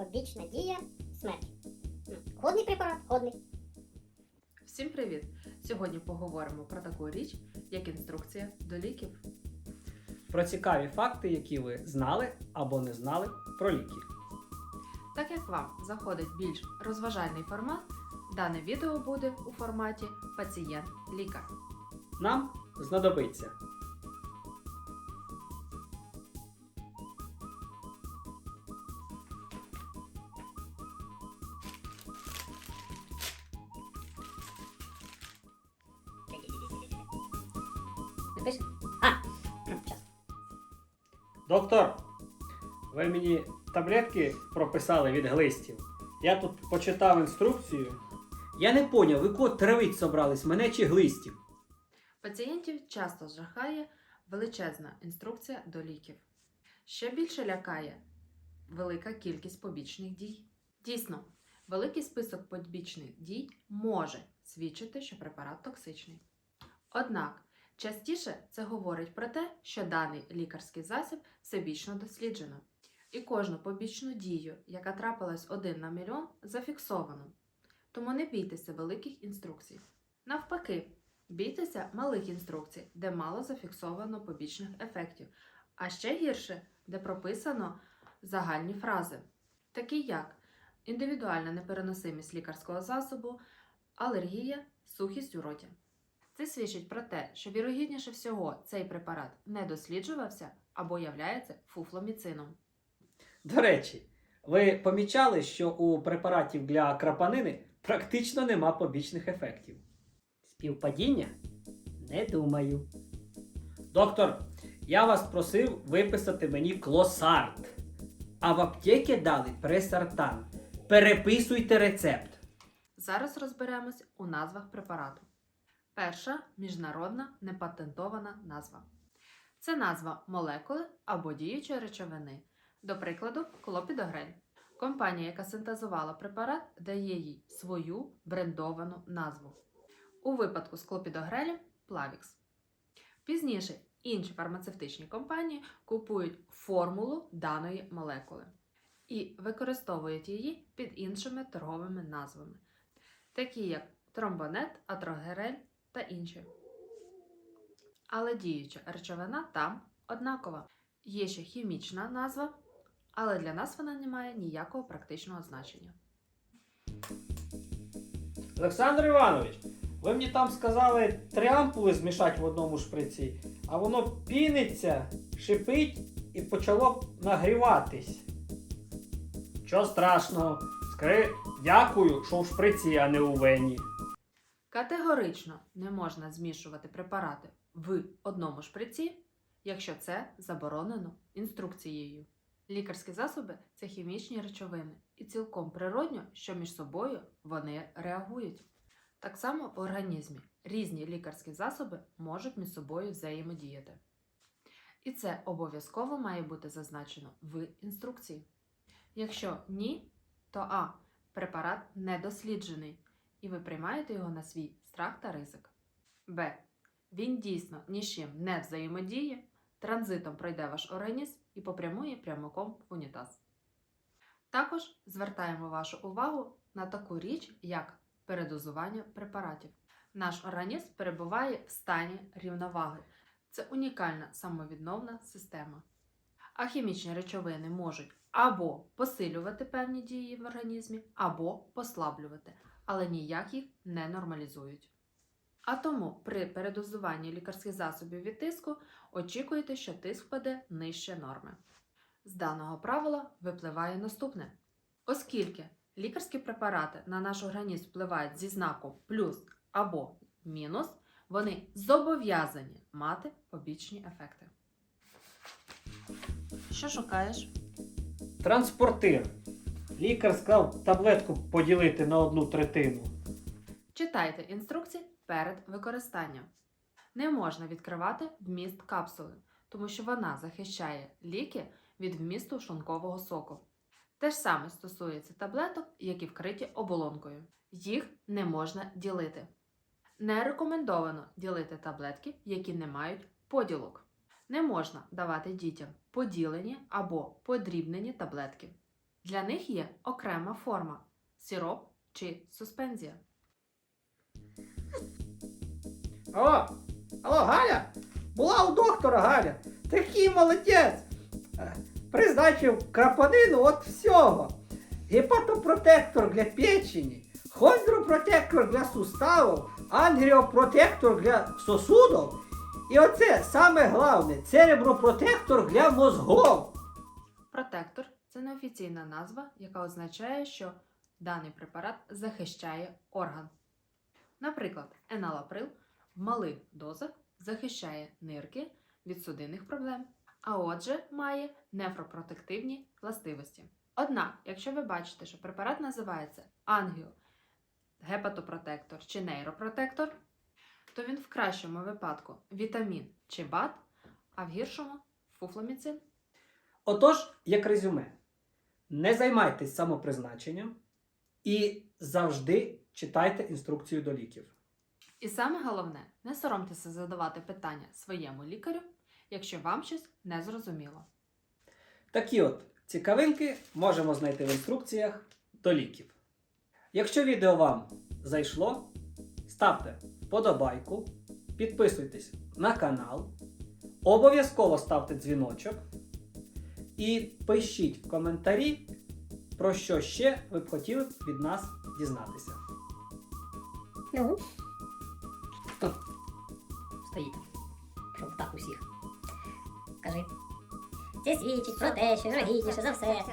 Побічна дія смерть. Годний препарат, годний. Всім привіт! Сьогодні поговоримо про таку річ, як інструкція до ліків. Про цікаві факти, які ви знали або не знали про ліки. Так як вам заходить більш розважальний формат, дане відео буде у форматі пацієнт-лікар. Нам знадобиться Напиши. А, м, доктор. Ви мені таблетки прописали від глистів. Я тут почитав інструкцію. Я не поняв, ви кого травить собрались, мене чи глистів? Пацієнтів часто жахає величезна інструкція до ліків. Ще більше лякає велика кількість побічних дій. Дійсно, великий список побічних дій може свідчити, що препарат токсичний. Однак, частіше це говорить про те, що даний лікарський засіб всебічно досліджено. І кожну побічну дію, яка трапилась один на мільйон, зафіксовано. Тому не бійтеся великих інструкцій. Навпаки, бійтеся малих інструкцій, де мало зафіксовано побічних ефектів, а ще гірше, де прописано загальні фрази, такі як індивідуальна непереносимість лікарського засобу, алергія, сухість у роті. Це свідчить про те, що вірогідніше всього цей препарат не досліджувався або являється фуфломіцином. До речі, ви помічали, що у препаратів для крапанини практично нема побічних ефектів. Співпадіння? Не думаю. Доктор, я вас просив виписати мені клосарт. А в аптеці дали пресартан. Переписуйте рецепт. Зараз розберемось у назвах препарату. Перша міжнародна непатентована назва. Це назва молекули або діючої речовини. До прикладу, клопідогрель. Компанія, яка синтезувала препарат, дає їй свою брендовану назву. У випадку з клопідогрелем Plavix. Пізніше інші фармацевтичні компанії купують формулу даної молекули і використовують її під іншими торговими назвами, такі як тромбонет, атрогерель та інші. Але діюча речовина там однакова. Є ще хімічна назва, але для нас вона не має ніякого практичного значення. Олександр Іванович, ви мені там сказали три ампули змішати в одному шприці, а воно піниться, шипить і почало нагріватись. Що страшного? Скажи дякую, що в шприці, а не у вені. Категорично не можна змішувати препарати в одному шприці, якщо це заборонено інструкцією. Лікарські засоби це хімічні речовини, і цілком природньо, що між собою вони реагують. Так само в організмі різні лікарські засоби можуть між собою взаємодіяти. І це обов'язково має бути зазначено в інструкції. Якщо ні, то А. Препарат недосліджений, і ви приймаєте його на свій страх та ризик. Б. Він дійсно ні з чим не взаємодіє, транзитом пройде ваш організм і попрямує прямиком в унітаз. Також звертаємо вашу увагу на таку річ, як передозування препаратів. Наш організм перебуває в стані рівноваги. Це унікальна самовідновна система. А хімічні речовини можуть або посилювати певні дії в організмі, або послаблювати, але ніяк їх не нормалізують. А тому при передозуванні лікарських засобів від тиску очікуйте, що тиск впаде нижче норми. З даного правила випливає наступне: оскільки лікарські препарати на наш організм впливають зі знаком плюс або мінус, вони зобов'язані мати побічні ефекти. Що шукаєш? Транспортир. Лікар сказав таблетку поділити на одну третину. Читайте інструкції перед використанням. Не можна відкривати вміст капсули, тому що вона захищає ліки від вмісту шлункового соку. Те ж саме стосується таблеток, які вкриті оболонкою. Їх не можна ділити. Не рекомендовано ділити таблетки, які не мають поділок. Не можна давати дітям поділені або подрібнені таблетки. Для них є окрема форма сироп чи суспензія. Алло, алло, Галя? Була у доктора Галя. Такий молодець. Е, Призначив крапанину от всього. Гепатопротектор для печені, хондропротектор для суставів, ангіопротектор для сосудів. І оце саме головне церебропротектор для мозгов. Протектор це неофіційна назва, яка означає, що даний препарат захищає орган. Наприклад, еналаприл в малих дозах захищає нирки від судинних проблем, а отже, має нефропротективні властивості. Однак, якщо ви бачите, що препарат називається ангіо, гепатопротектор чи нейропротектор, то він в кращому випадку вітамін чи БАД, а в гіршому фуфломіцин. Отож, як резюме, не займайтесь самопризначенням і завжди читайте інструкцію до ліків. І саме головне, не соромтеся задавати питання своєму лікарю, якщо вам щось не зрозуміло. Такі от цікавинки можемо знайти в інструкціях до ліків. Якщо відео вам зайшло, ставте вподобайку, підписуйтесь на канал, обов'язково ставте дзвіночок і пишіть в коментарі, про що ще ви б хотіли від нас дізнатися. Ну. Стоїть. Щоб так усіх. Кажи. Це свідчить про те, що вірогідніше за все.